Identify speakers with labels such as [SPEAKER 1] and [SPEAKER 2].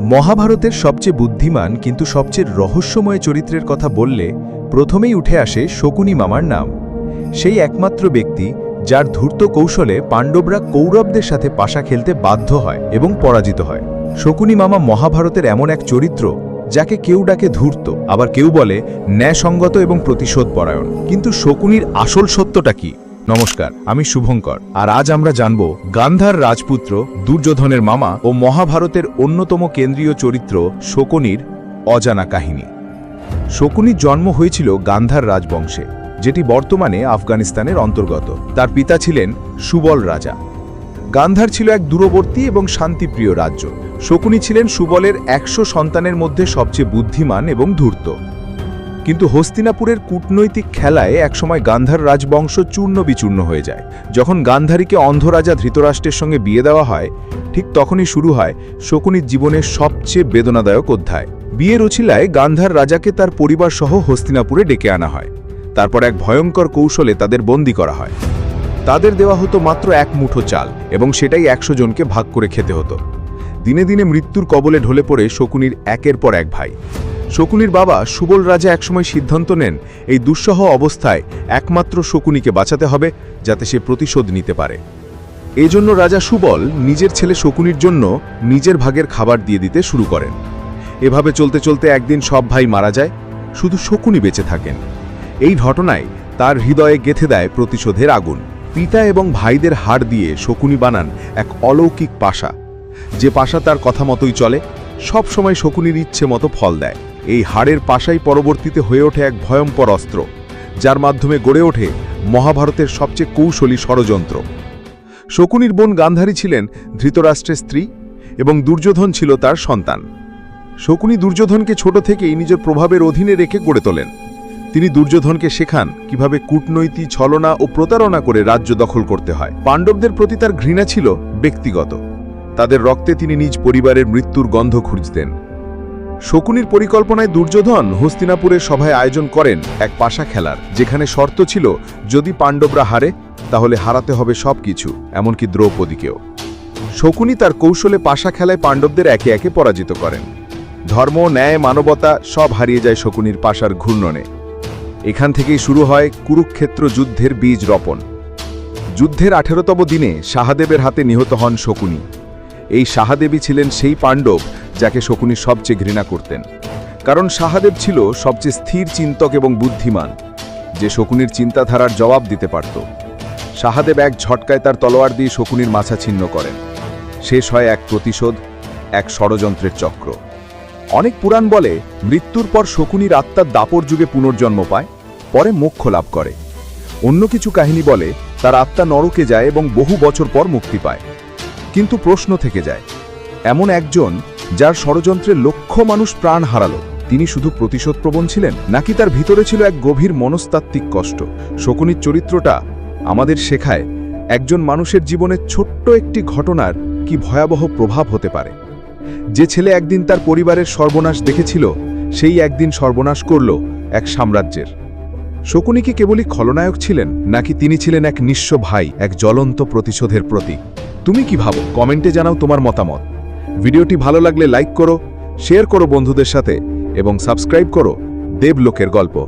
[SPEAKER 1] মহাভারতের সবচেয়ে বুদ্ধিমান কিন্তু সবচেয়ে রহস্যময় চরিত্রের কথা বললে প্রথমেই উঠে আসে শকুনি মামার নাম। সেই একমাত্র ব্যক্তি যার ধূর্ত কৌশলে পাণ্ডবরা কৌরবদের সাথে পাশা খেলতে বাধ্য হয় এবং পরাজিত হয়। শকুনি মামা মহাভারতের এমন এক চরিত্র যাকে কেউ ডাকে ধূর্ত, আবার কেউ বলে ন্যায়সঙ্গত এবং প্রতিশোধ পরায়ণ কিন্তু শকুনির আসল সত্যটা কি? নমস্কার, আমি শুভঙ্কর। আর আজ আমরা জানব গান্ধার রাজপুত্র, দুর্যোধনের মামা ও মহাভারতের অন্যতম কেন্দ্রীয় চরিত্র শকুনির অজানা কাহিনী। শকুনির জন্ম হয়েছিল গান্ধার রাজবংশে, যেটি বর্তমানে আফগানিস্তানের অন্তর্গত। তার পিতা ছিলেন সুবল রাজা। গান্ধার ছিল এক দূরবর্তী এবং শান্তিপ্রিয় রাজ্য। শকুনি ছিলেন সুবলের একশো সন্তানের মধ্যে সবচেয়ে বুদ্ধিমান এবং ধূর্ত। কিন্তু হস্তিনাপুরের কূটনৈতিক খেলায় একসময় গান্ধার রাজবংশ চূর্ণ বিচূর্ণ হয়ে যায়। যখন গান্ধারীকে অন্ধরাজা ধৃতরাষ্ট্রের সঙ্গে বিয়ে দেওয়া হয়, ঠিক তখনই শুরু হয় শকুনির জীবনের সবচেয়ে বেদনাদায়ক অধ্যায়। বিয়ের উছিলায় গান্ধার রাজাকে তার পরিবার সহ হস্তিনাপুরে ডেকে আনা হয়। তারপর এক ভয়ঙ্কর কৌশলে তাদের বন্দি করা হয়। তাদের দেওয়া হতো মাত্র এক মুঠো চাল এবং সেটাই একশো জনকে ভাগ করে খেতে হতো। দিনে দিনে মৃত্যুর কবলে ঢলে পড়ে শকুনির একের পর এক ভাই। শকুনির বাবা সুবল রাজা একসময় সিদ্ধান্ত নেন, এই দুঃসহ অবস্থায় একমাত্র শকুনিকে বাঁচাতে হবে যাতে সে প্রতিশোধ নিতে পারে। এজন্য রাজা সুবল নিজের ছেলে শকুনির জন্য নিজের ভাগের খাবার দিয়ে দিতে শুরু করেন। এভাবে চলতে চলতে একদিন সব ভাই মারা যায়, শুধু শকুনি বেঁচে থাকেন। এই ঘটনায় তার হৃদয়ে গেথে দেয় প্রতিশোধের আগুন। পিতা এবং ভাইদের হাড় দিয়ে শকুনি বানান এক অলৌকিক পাশা। যে পাশা তার কথা মতোই চলে সব সময় শকুনির ইচ্ছে মতো ফল দেয়। এই হাড়ের পাশাই পরবর্তীতে হয়ে ওঠে এক ভয়ঙ্কর অস্ত্র, যার মাধ্যমে গড়ে ওঠে মহাভারতের সবচেয়ে কৌশলী ষড়যন্ত্র। শকুনির বোন গান্ধারী ছিলেন ধৃতরাষ্ট্রের স্ত্রী এবং দুর্যোধন ছিল তার সন্তান। শকুনি দুর্যোধনকে ছোট থেকেই নিজের প্রভাবের অধীনে রেখে গড়ে তোলেন। তিনি দুর্যোধনকে শেখান কীভাবে কূটনৈতি, ছলনা ও প্রতারণা করে রাজ্য দখল করতে হয়। পাণ্ডবদের প্রতি তার ঘৃণা ছিল ব্যক্তিগত। তাদের রক্তে তিনি নিজ পরিবারের মৃত্যুর গন্ধ খুঁজতেন। শকুনির পরিকল্পনায় দুর্যোধন হস্তিনাপুরের সভায় আয়োজন করেন এক পাশা খেলার, যেখানে শর্ত ছিল, যদি পাণ্ডবরা হারে, তাহলে হারাতে হবে সবকিছু, এমনকি দ্রৌপদীকেও। শকুনি তার কৌশলে পাশা খেলায় পাণ্ডবদের একে একে পরাজিত করেন। ধর্ম, ন্যায়, মানবতা সব হারিয়ে যায় শকুনির পাশার ঘূর্ণনে। এখান থেকেই শুরু হয় কুরুক্ষেত্র যুদ্ধের বীজ রোপণ। যুদ্ধের আঠেরোতম দিনে শাহাদেবের হাতে নিহত হন শকুনি। এই শাহাদেবী ছিলেন সেই পাণ্ডব যাকে শকুনি সবচেয়ে ঘৃণা করতেন। কারণ শাহাদেব ছিল সবচেয়ে স্থির চিন্তক এবং বুদ্ধিমান, যে শকুনির চিন্তাধারার জবাব দিতে পারত। শাহাদেব এক ঝটকায় তার তলোয়ার দিয়ে শকুনির মাছা ছিন্ন করেন। শেষ হয় এক প্রতিশোধ, এক ষড়যন্ত্রের চক্র। অনেক পুরাণ বলে, মৃত্যুর পর শকুনির আত্মার দাপর যুগে পুনর্জন্ম পায়, পরে মোক্ষ লাভ করে। অন্য কিছু কাহিনী বলে, তার আত্মা নরকে যায় এবং বহু বছর পর মুক্তি পায়। কিন্তু প্রশ্ন থেকে যায়। এমন একজন যার ষড়যন্ত্রে লক্ষ মানুষ প্রাণ হারালো, তিনি শুধু প্রতিশোধপ্রবণ ছিলেন, নাকি তার ভিতরে ছিল এক গভীর মনস্তাত্ত্বিক কষ্ট? শকুনির চরিত্রটা আমাদের শেখায় একজন মানুষের জীবনের ছোট্ট একটি ঘটনার কি ভয়াবহ প্রভাব হতে পারে। যে ছেলে একদিন তার পরিবারের সর্বনাশ দেখেছিল, সেই একদিন সর্বনাশ করল এক সাম্রাজ্যের। শকুনি কি কেবলই খলনায়ক ছিলেন, নাকি তিনি ছিলেন এক নিঃস্ব ভাই, এক জ্বলন্ত প্রতিশোধের প্রতীক? তুমি কি ভাবো? কমেন্টে জানাও তোমার মতামত। ভিডিওটি ভালো লাগলে লাইক করো, শেয়ার করো বন্ধুদের সাথে এবং সাবস্ক্রাইব করো দেবলোকের গল্প।